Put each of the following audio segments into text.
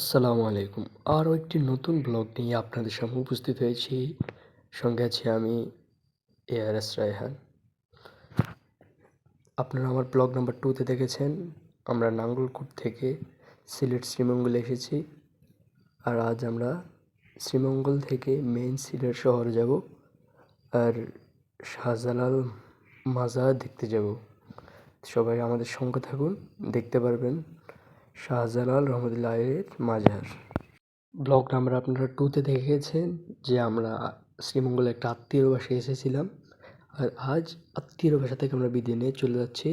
আসসালামু আলাইকুম। আরও একটি নতুন ব্লগ নিয়ে আপনাদের সামনে উপস্থিত হয়েছি। সঙ্গে আছি আমি এ আর এস রায়হান। আপনারা আমার ব্লগ নাম্বার টুতে দেখেছেন। আমরা নাঙ্গলকোট থেকে সিলেট শ্রীমঙ্গলে এসেছি। আর আজ আমরা শ্রীমঙ্গল থেকে মেইন সিলেট শহরে যাব। আর শাহজালাল মাজার দেখতে যাব। সবাই আমাদের সঙ্গে থাকুন, দেখতে পারবেন। শাহজালাল রহমতুল্লাহের মাজার। ব্লগ নাম্বার আপনারা টুতে দেখেছেন যে আমরা শ্রীমঙ্গলে একটা আত্মীয়র বাসায় এসেছিলাম। আর আজ আত্মীয়র বাসা থেকে আমরা বিদায় নিয়ে চলে যাচ্ছি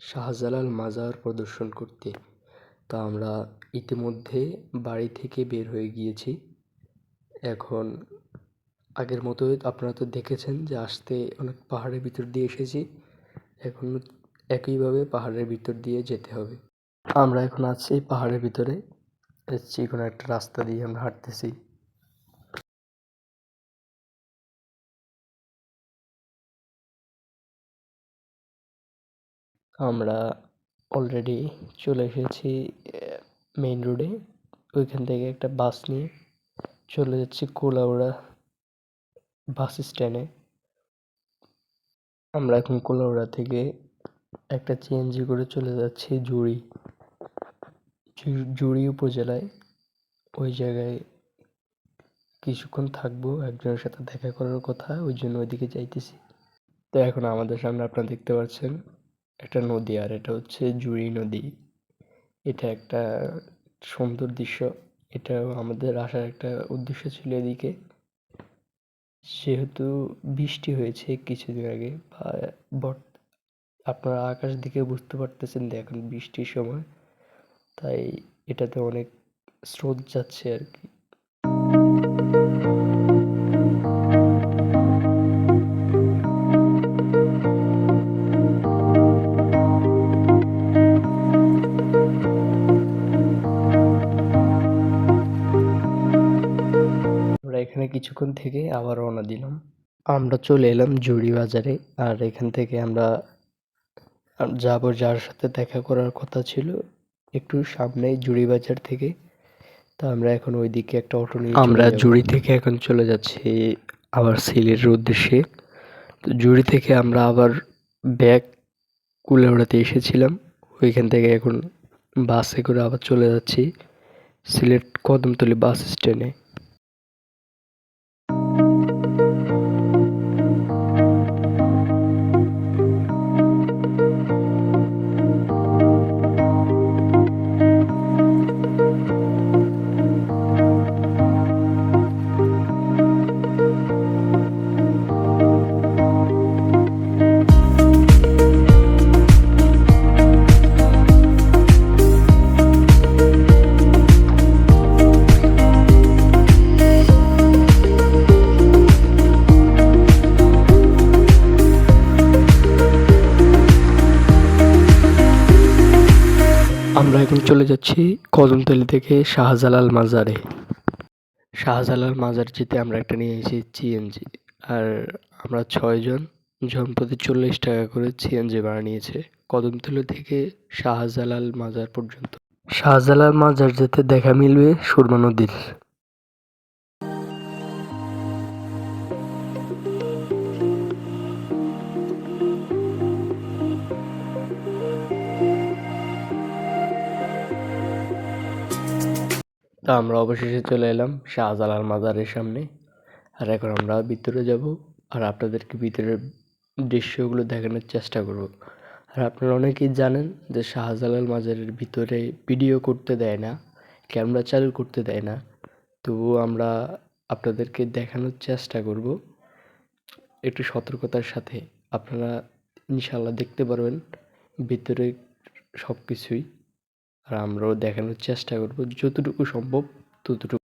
শাহজালাল মাজার প্রদর্শন করতে। তা আমরা ইতিমধ্যে বাড়ি থেকে বের হয়ে গিয়েছি। এখন আগের মতোই আপনারা তো দেখেছেন যে আসতে অনেক পাহাড়ের ভিতর দিয়ে এসেছি। এখন একইভাবে পাহাড়ের ভিতর দিয়ে যেতে হবে। আমরা এখন আছি পাহাড়ের ভিতরে। এসছি কোনো একটা রাস্তা দিয়ে, আমরা হাঁটতেছি। আমরা অলরেডি চলে এসেছি মেইন রোডে ওইখান থেকে একটা বাস নিয়ে চলে যাচ্ছি কোলাউড়া বাস স্ট্যান্ডে আমরা এখন কোলাউড়া থেকে একটা সিএনজি করে চলে যাচ্ছি, জুড়ি। জুড়ি উপজেলায় ওই জায়গায় কিছুক্ষণ থাকব, একজনের সাথে দেখা করার কথা, ওই জন্য ওইদিকে যাইতেছি। তো এখন আমাদের সামনে আপনারা দেখতে পাচ্ছেন, একটা নদী, আর এটা হচ্ছে জুড়ি নদী। এটা একটা সুন্দর দৃশ্য এটা আমাদের আসার একটা উদ্দেশ্য ছিল এদিকে। সেহেতু বৃষ্টি হয়েছে কিছুদিন আগে, বা বট, আপনারা আকাশ দিকে বুঝতে পারতেছেন যে এখন বৃষ্টির সময় তাই এটাতে অনেক স্রোত যাচ্ছে আর কি। এখানে কিছুক্ষণ থেকে আবার রওনা দিলাম। আমরা চলে এলাম জুড়ি বাজারে আর এখান থেকে আমরা যাব যার সাথে দেখা করার কথা ছিল। একটু সামনে জুড়ি বাজার থেকে। তো আমরা এখন ওইদিকে একটা অটো নিয়ে আমরা জুড়ি থেকে এখন চলে যাচ্ছি আবার সিলেটের উদ্দেশ্যে। তো জুড়ি থেকে আমরা আবার ব্যাগ কুলাউড়াতে এসেছিলাম। ওইখান থেকে এখন বাসে করে আবার চলে যাচ্ছি সিলেট কদমতলি বাস স্ট্যান্ডে। এখন চলে যাচ্ছি কদমতলি থেকে শাহজালাল মাজারে। শাহজালাল মাজার যেতে আমরা একটা নিয়ে এসেছি সিএনজি আর আমরা ছয়জন জন প্রতি চল্লিশ টাকা করে সিএনজি ভাড়া নিয়েছে কদমতলি থেকে শাহজালাল মাজার পর্যন্ত। শাহজালাল মাজার যেতে দেখা মিলবে সুরমা নদীর। তা আমরা অবশেষে চলে এলাম শাহজালাল মাজারের সামনে। আর এখন আমরা ভিতরে যাব আর আপনাদেরকে ভিতরের দৃশ্যগুলো দেখানোর চেষ্টা করব। আর আপনারা অনেকেই জানেন যে শাহজালাল মাজারের ভিতরে ভিডিও করতে দেয় না, ক্যামেরা চালু করতে দেয় না। তবুও আমরা আপনাদেরকে দেখানোর চেষ্টা করব। একটু সতর্কতার সাথে আপনারা ইনশাল্লাহ দেখতে পারবেন ভিতরে সব কিছুই আর আমরাও দেখানোর চেষ্টা করব যতটুকু সম্ভব ততটুকু।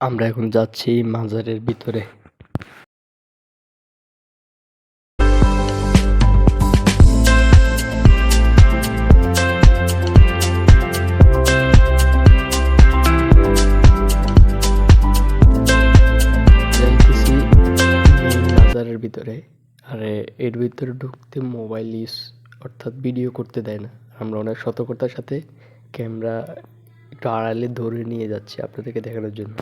আমরা এখন যাচ্ছি মাজারের ভিতরে। মাজারের ভিতরে। আর, এর ভিতরে ঢুকতে মোবাইল ইউজ অর্থাৎ ভিডিও করতে দেয় না। আমরা অনেক সতর্কতার সাথে ক্যামেরা একটু আড়ালে ধরে নিয়ে যাচ্ছি আপনাদেরকে দেখানোর জন্য।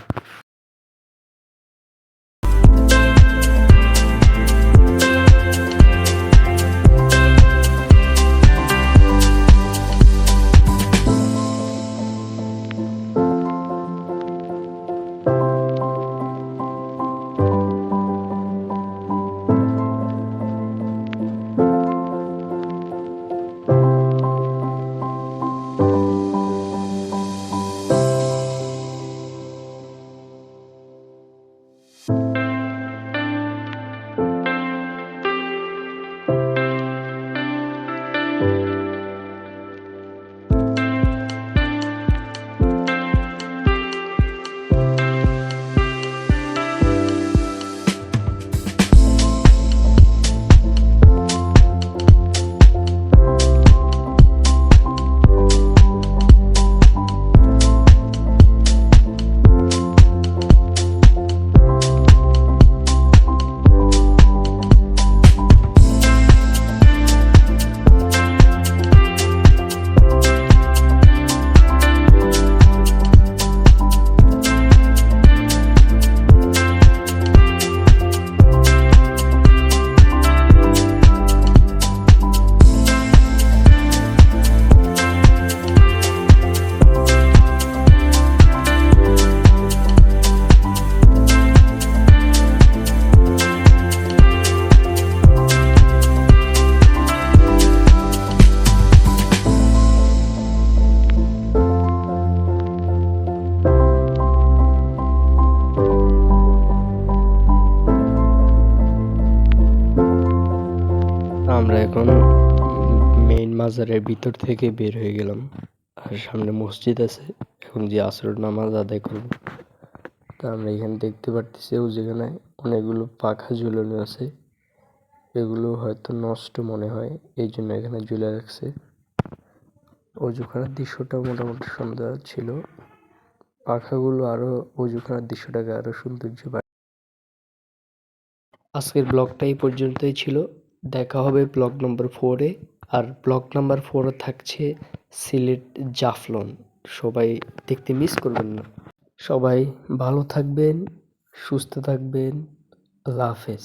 আমরা এখন মেইন মাজারের ভিতর থেকে বের হয়ে গেলাম। আর সামনে মসজিদ আছে। এখন যে আসর নামাজ আদায় করব। তা আমরা এখানে দেখতে পারতেছি যেখানে অনেকগুলো পাখা ঝুলানো আছে। এগুলো হয়তো নষ্ট মনে হয়, এই জন্য এখানে ঝুলে রাখছে। অজুখানার দৃশ্যটা মোটামুটি সুন্দর ছিল। পাখাগুলো আরও অজুখানার দৃশ্যটাকে আরও সৌন্দর্য আজকের ব্লগটা এই পর্যন্তই ছিল। দেখা হবে ব্লগ নম্বর ফোরে আর ব্লগ নাম্বার ফোরে থাকছে সিলেট জাফলন। সবাই দেখতে মিস করবেন না। সবাই ভালো থাকবেন, সুস্থ থাকবেন। আল্লাহ হাফেজ।